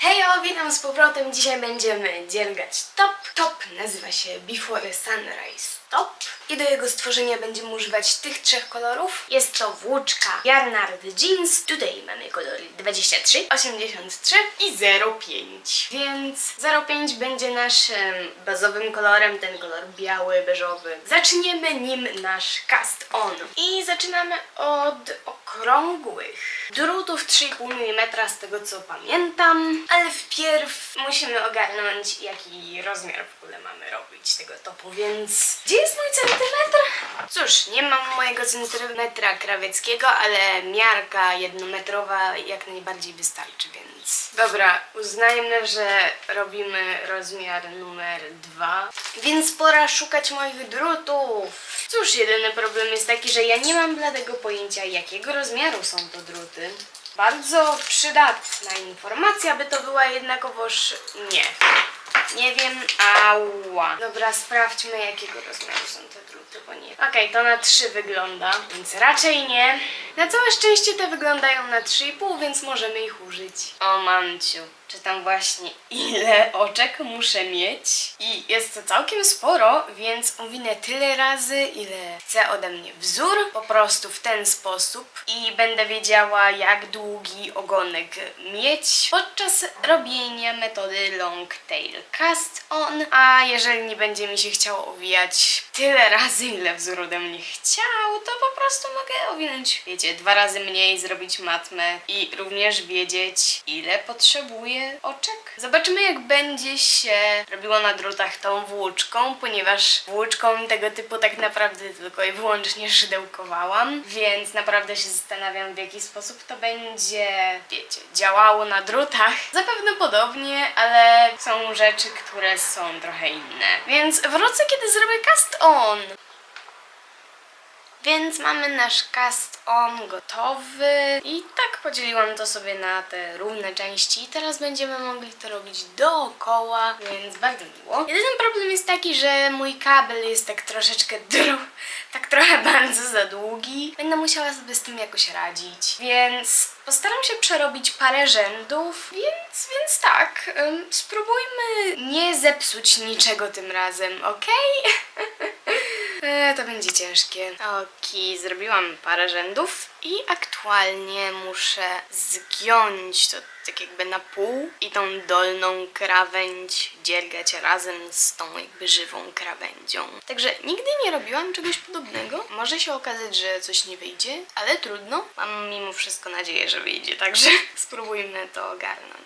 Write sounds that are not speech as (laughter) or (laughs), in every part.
Hejo, witam z powrotem. Dzisiaj będziemy dziergać top. Top nazywa się Before Sunrise Top. I do jego stworzenia będziemy używać tych trzech kolorów. Jest to włóczka Yarnard Jeans. Tutaj mamy kolory 23, 83 i 05. Więc 05 będzie naszym bazowym kolorem, ten kolor biały, beżowy. Zaczniemy nim nasz cast on. I zaczynamy od okrągłych drutów 3,5 mm z tego co pamiętam. Ale wpierw musimy ogarnąć jaki rozmiar w ogóle mamy robić tego topu, więc gdzie jest mój centymetr? Cóż, nie mam mojego centymetra krawieckiego, ale miarka jednometrowa jak najbardziej wystarczy, więc... Dobra, uznajmy, że robimy rozmiar numer dwa, więc pora szukać moich drutów. Cóż, jedyny problem jest taki, że ja nie mam bladego pojęcia, jakiego rozmiaru są to druty. Bardzo przydatna informacja by to była, jednakowoż nie. Nie wiem, ała. Dobra, sprawdźmy jakiego rozmiaru są te druty, bo nie. Okej, to na 3 wygląda, więc raczej nie. Na całe szczęście te wyglądają na 3,5, więc możemy ich użyć. O mamciu, czytam właśnie ile oczek muszę mieć? I jest to całkiem sporo, więc owinę tyle razy, ile chce ode mnie wzór, po prostu w ten sposób. I będę wiedziała jak długi ogonek mieć podczas robienia metody long tail cast on, a jeżeli nie będzie mi się chciało owijać tyle razy, ile wzór ode mnie chciał, to po prostu mogę owinąć, wiecie, dwa razy mniej, zrobić matmę i również wiedzieć, ile potrzebuję oczek. Zobaczymy, jak będzie się robiło na drutach tą włóczką, ponieważ włóczką tego typu tak naprawdę tylko i wyłącznie szydełkowałam, więc naprawdę się zastanawiam, w jaki sposób to będzie, wiecie, działało na drutach. Zapewne podobnie, ale są rzeczy, które są trochę inne. Więc wrócę, kiedy zrobię cast on. Więc mamy nasz cast on gotowy i tak podzieliłam to sobie na te równe części i teraz będziemy mogli to robić dookoła, więc bardzo miło. Jedyny problem jest taki, że mój kabel jest tak troszeczkę (laughs) dru, tak trochę bardzo za długi. Będę musiała sobie z tym jakoś radzić, więc postaram się przerobić parę rzędów, więc, więc tak, spróbujmy nie zepsuć niczego tym razem, okej? (laughs) E, to będzie ciężkie. Okej, zrobiłam parę rzędów i aktualnie muszę zgiąć to tak jakby na pół i tą dolną krawędź dziergać razem z tą jakby żywą krawędzią. Także nigdy nie robiłam czegoś podobnego. Może się okazać, że coś nie wyjdzie, ale trudno. Mam mimo wszystko nadzieję, że wyjdzie, także (laughs) spróbujmy to ogarnąć.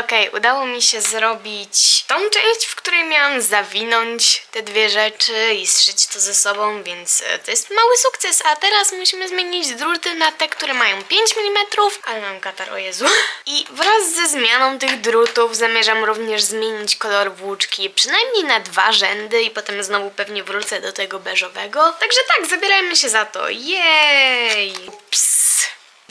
Okej, udało mi się zrobić tą część, w której miałam zawinąć te dwie rzeczy i zszyć to ze sobą, więc e, to jest mały sukces. A teraz musimy zmienić na te, które mają 5 mm, ale mam katar, o Jezu. I wraz ze zmianą tych drutów zamierzam również zmienić kolor włóczki przynajmniej na dwa rzędy i potem znowu pewnie wrócę do tego beżowego. Także tak, zabierajmy się za to. Jej! Ups.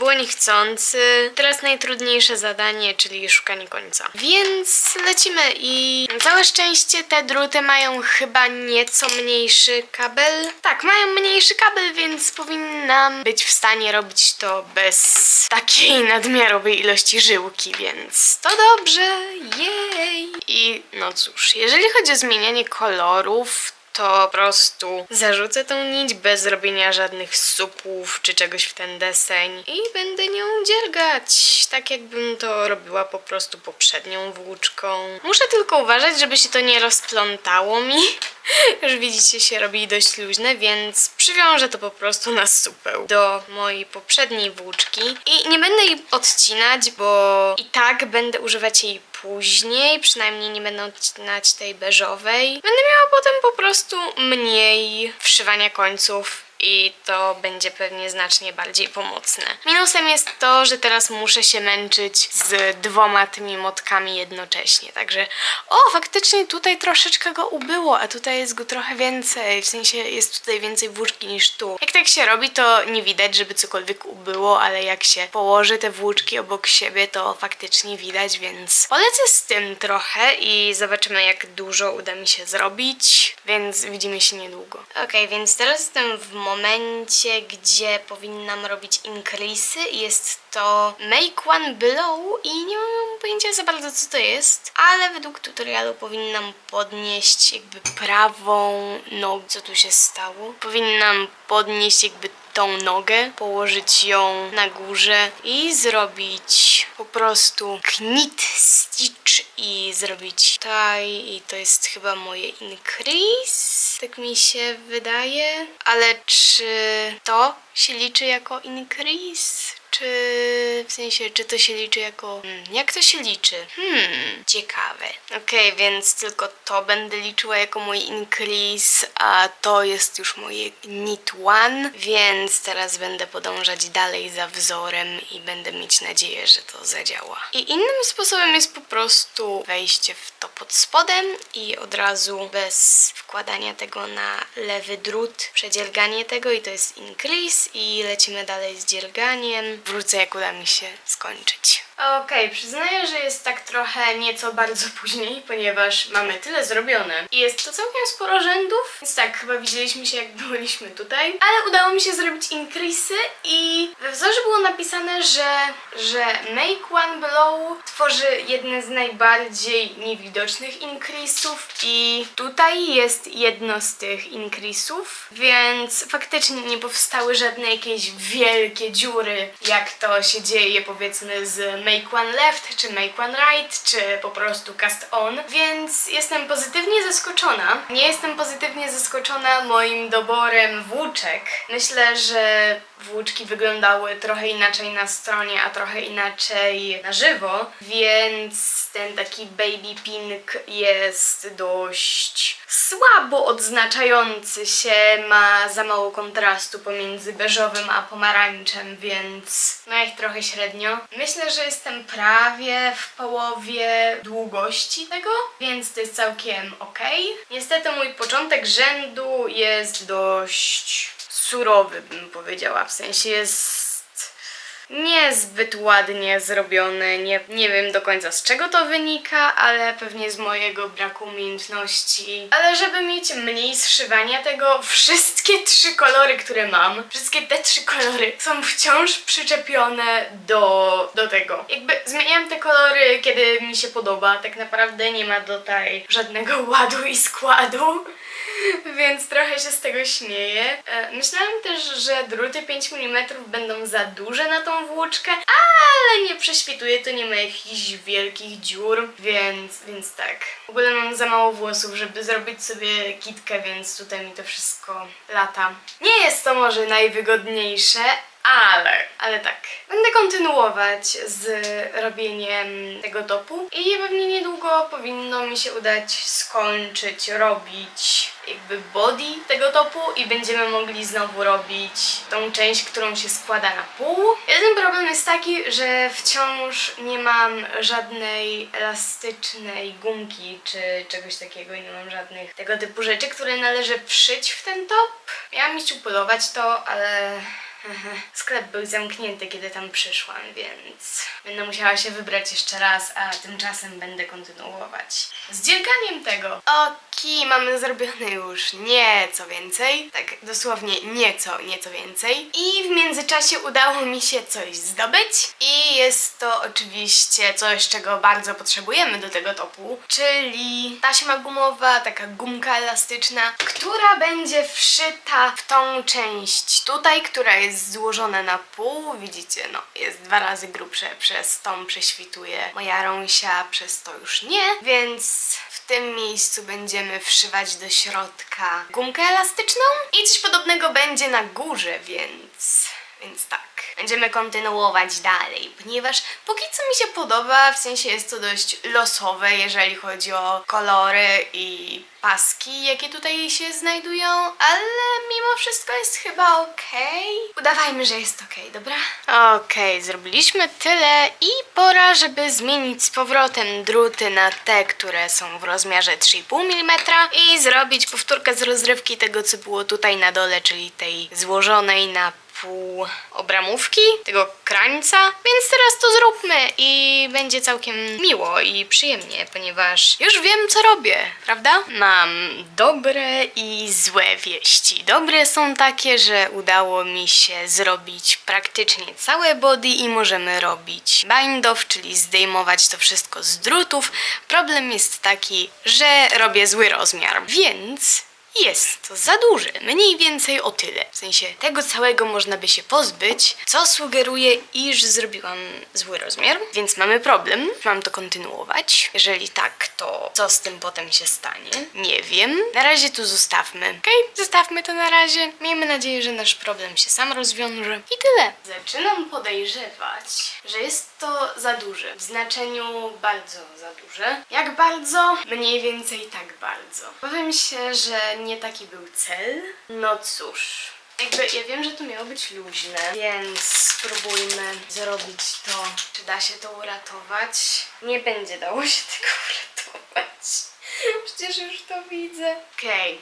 Było niechcący. Teraz najtrudniejsze zadanie, czyli szukanie końca. Więc lecimy i całe szczęście te druty mają chyba nieco mniejszy kabel. Tak, mają mniejszy kabel, więc powinnam być w stanie robić to bez takiej nadmiarowej ilości żyłki, więc to dobrze. Jej! I no cóż, jeżeli chodzi o zmienianie kolorów, to po prostu zarzucę tą nić bez robienia żadnych supów czy czegoś w ten deseń i będę nią dziergać, tak jakbym to robiła po prostu poprzednią włóczką. Muszę tylko uważać, żeby się to nie rozplątało mi. (laughs) Już widzicie, się robi dość luźne, więc przywiążę to po prostu na supeł do mojej poprzedniej włóczki i nie będę jej odcinać, bo i tak będę używać jej później, przynajmniej nie będę odcinać tej beżowej. Będę miała potem po prostu mniej wszywania końców i to będzie pewnie znacznie bardziej pomocne. Minusem jest to, że teraz muszę się męczyć z dwoma tymi motkami jednocześnie, także o, faktycznie tutaj troszeczkę go ubyło, a tutaj jest go trochę więcej, w sensie jest tutaj więcej włóczki niż tu. Jak tak się robi, to nie widać, żeby cokolwiek ubyło, ale jak się położy te włóczki obok siebie, to faktycznie widać, więc polecę z tym trochę i zobaczymy, jak dużo uda mi się zrobić, więc widzimy się niedługo. Okej, więc teraz jestem w modzie momencie, gdzie powinnam robić increasy. Jest to make one below i nie mam pojęcia za bardzo co to jest, ale według tutorialu powinnam podnieść jakby prawą nogę. Co tu się stało? Powinnam podnieść jakby tą nogę, położyć ją na górze i zrobić po prostu knit stitch i zrobić tutaj i to jest chyba moje increase, tak mi się wydaje, ale czy to się liczy jako increase? Czy w sensie, czy to się liczy jako. Hmm, jak to się liczy? Hmm, ciekawe. Okej, więc tylko to będę liczyła jako mój increase, a to jest już moje knit one, więc teraz będę podążać dalej za wzorem i będę mieć nadzieję, że to zadziała. I innym sposobem jest po prostu wejście w to pod spodem i od razu bez wkładania tego na lewy drut, przedzierganie tego i to jest increase i lecimy dalej z dzierganiem. Wrócę jak uda mi się skończyć. Okej, przyznaję, że jest tak trochę nieco bardzo (laughs) później, ponieważ mamy tyle zrobione. I jest to całkiem sporo rzędów, więc tak, chyba widzieliśmy się jak (laughs) byliśmy tutaj, ale udało mi się zrobić increasy i we wzorze było napisane, że, że make one below tworzy jeden z najbardziej niewidocznych increasów i tutaj jest jedno z tych increasów, więc faktycznie nie powstały żadne jakieś wielkie dziury, jak to się dzieje powiedzmy z make one left, czy make one right, czy po prostu cast on, więc jestem pozytywnie zaskoczona. Nie jestem pozytywnie zaskoczona moim doborem włóczek. Myślę, że włóczki wyglądały trochę inaczej na stronie, a trochę inaczej na żywo, więc ten taki baby pink jest dość słabo odznaczający się, ma za mało kontrastu pomiędzy beżowym a pomarańczem, więc no jak trochę średnio. Myślę, że jestem prawie w połowie długości tego, więc to jest całkiem ok. Niestety mój początek rzędu jest dość surowy, bym powiedziała. W sensie jest niezbyt ładnie zrobione. Nie, nie wiem do końca z czego to wynika, ale pewnie z mojego braku umiejętności. Ale żeby mieć mniej zszywania tego, wszystkie trzy kolory, które mam, wszystkie te trzy kolory są wciąż przyczepione do, do tego. Jakby zmieniam te kolory, kiedy mi się podoba. Tak naprawdę nie ma tutaj żadnego ładu i składu. (laughs) Więc trochę się z tego śmieję. E, Myślałam też, że druty 5 mm będą za duże na tą włóczkę, ale nie prześwituje, to nie ma jakichś wielkich dziur, więc, więc tak. W ogóle mam za mało włosów, żeby zrobić sobie kitkę, więc tutaj mi to wszystko lata. Nie jest to może najwygodniejsze, ale, ale tak. Będę kontynuować z robieniem tego topu i pewnie niedługo powinno mi się udać skończyć robić jakby body tego topu i będziemy mogli znowu robić tą część, którą się składa na pół. Jeden problem jest taki, że wciąż nie mam żadnej elastycznej gumki czy czegoś takiego, nie mam żadnych tego typu rzeczy, które należy wszyć w ten top. Miałam iść upolować to, ale (laughs) Sklep był zamknięty, kiedy tam przyszłam, więc będę musiała się wybrać jeszcze raz, a tymczasem będę kontynuować z dzierganiem tego. Oki, mamy zrobione już nieco więcej, tak dosłownie nieco, nieco więcej. I w międzyczasie udało mi się coś zdobyć i jest to oczywiście coś, czego bardzo potrzebujemy do tego topu, czyli taśma gumowa, taka gumka elastyczna, która będzie wszyta w tą część tutaj, która jest złożona na pół. Widzicie, no, jest dwa razy grubsze, przez tą prześwituje moja rąsia, przez to już nie, więc w tym miejscu będziemy wszywać do środka gumkę elastyczną i coś podobnego będzie na górze, więc... Więc tak, będziemy kontynuować dalej, ponieważ póki co mi się podoba, w sensie jest to dość losowe, jeżeli chodzi o kolory i paski, jakie tutaj się znajdują, ale mimo wszystko jest chyba okej. Udawajmy, że jest okej, dobra? Okej, zrobiliśmy tyle i pora, żeby zmienić z powrotem druty na te, które są w rozmiarze 3,5 mm i zrobić powtórkę z rozrywki tego, co było tutaj na dole, czyli tej złożonej na pół obramówki, tego krańca, więc teraz to zróbmy i będzie całkiem miło i przyjemnie, ponieważ już wiem co robię, prawda? Mam dobre i złe wieści. Dobre są takie, że udało mi się zrobić praktycznie całe body i możemy robić bind off, czyli zdejmować to wszystko z drutów. Problem jest taki, że robię zły rozmiar, więc jest to za duże, mniej więcej o tyle. W sensie tego całego można by się pozbyć, co sugeruje, iż zrobiłam zły rozmiar, więc mamy problem. Mam to kontynuować. Jeżeli tak, to co z tym potem się stanie? Nie wiem. Na razie tu zostawmy. Okej, zostawmy to na razie. Miejmy nadzieję, że nasz problem się sam rozwiąże. I tyle. Zaczynam podejrzewać, że jest to za duże. W znaczeniu bardzo za duże. Jak bardzo? Mniej więcej tak bardzo. Powiem się, że nie taki był cel. No cóż. Jakby ja wiem, że to miało być luźne, więc spróbujmy zrobić to. Czy da się to uratować? Nie będzie dało się (laughs) tego uratować. Przecież już to widzę. Okej.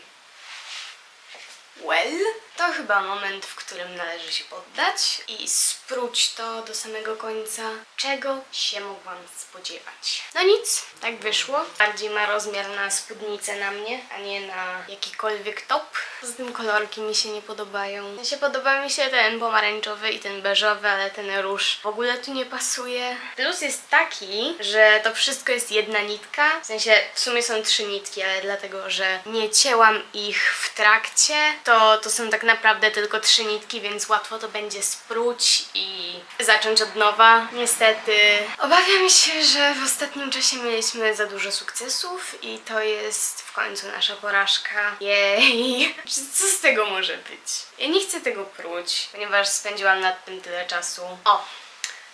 Well, to chyba moment, w którym należy się poddać i spróć to do samego końca. Czego się mogłam spodziewać? No nic, tak wyszło. Bardziej ma rozmiar na spódnicę na mnie, a nie na jakikolwiek top. Z tym kolorki mi się nie podobają. W sensie podoba mi się ten pomarańczowy i ten beżowy, ale ten róż w ogóle tu nie pasuje. Plus jest taki, że to wszystko jest jedna nitka. W sensie w sumie są trzy nitki, ale dlatego, że nie cięłam ich w trakcie, to to są tak naprawdę tylko trzy nitki, więc łatwo to będzie spróć i zacząć od nowa. Niestety obawiam się, że w ostatnim czasie mieliśmy za dużo sukcesów i to jest w końcu nasza porażka. Jej, (laughs) co z tego może być? Ja nie chcę tego pruć, ponieważ spędziłam nad tym tyle czasu. O,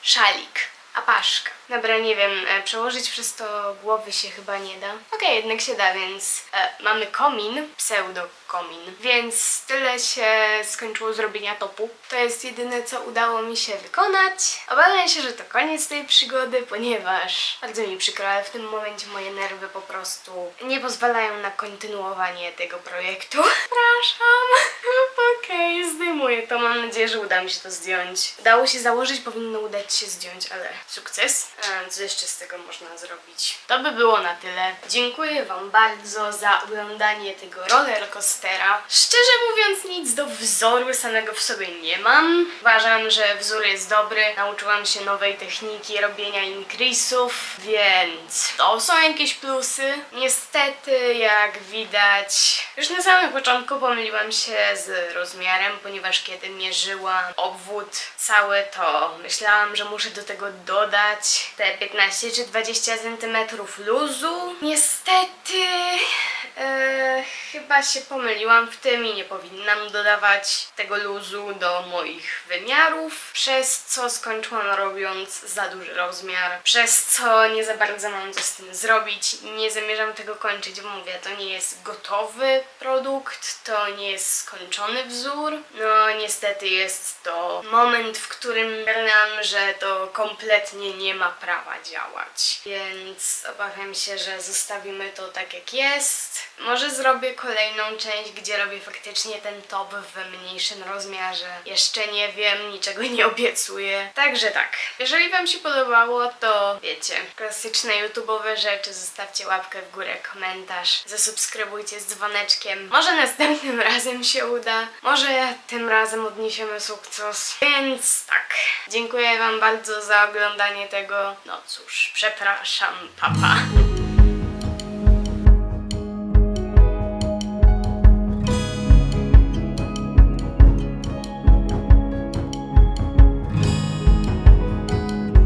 szalik. Apaszka. Dobra, nie wiem, e, przełożyć przez to głowy się chyba nie da. Okej, jednak się da, więc e, mamy komin, pseudo-komin, więc tyle się skończyło zrobienia topu. To jest jedyne, co udało mi się wykonać. Obawiam się, że to koniec tej przygody, ponieważ bardzo mi przykro, ale w tym momencie moje nerwy po prostu nie pozwalają na kontynuowanie tego projektu. (laughs) Przepraszam. (laughs) Okej, zdejmuję to. Mam nadzieję, że uda mi się to zdjąć. Udało się założyć, powinno udać się zdjąć, ale sukces. E, Co jeszcze z tego można zrobić? To by było na tyle. Dziękuję Wam bardzo za oglądanie tego roller coastera. Szczerze mówiąc, nic do wzoru samego w sobie nie mam. Uważam, że wzór jest dobry. Nauczyłam się nowej techniki robienia increase'ów, więc to są jakieś plusy. Niestety, jak widać, już na samym początku pomyliłam się z rozmiarem, ponieważ kiedy mierzyłam obwód cały, to myślałam, że muszę do tego dodać te 15 czy 20 centymetrów luzu. Niestety, e, chyba się pomyliłam w tym i nie powinnam dodawać tego luzu do moich wymiarów, przez co skończyłam robiąc za duży rozmiar, przez co nie za bardzo mam co z tym zrobić. Nie zamierzam tego kończyć, bo mówię, to nie jest gotowy produkt, to nie jest skończony wzór. No niestety jest to moment, w którym nam, że to kompletnie nie ma prawa działać. Więc obawiam się, że zostawimy to tak jak jest. Może zrobię kolejną część, gdzie robię faktycznie ten top w mniejszym rozmiarze. Jeszcze nie wiem, niczego nie obiecuję. Także tak. Jeżeli Wam się podobało, to wiecie, klasyczne YouTube'owe rzeczy, zostawcie łapkę w górę, komentarz, zasubskrybujcie z dzwoneczkiem. Może następnym (laughs) razem się uda, może tym razem odniesiemy sukces. Więc tak, dziękuję Wam bardzo za oglądanie tego. No cóż, przepraszam, papa. Pa.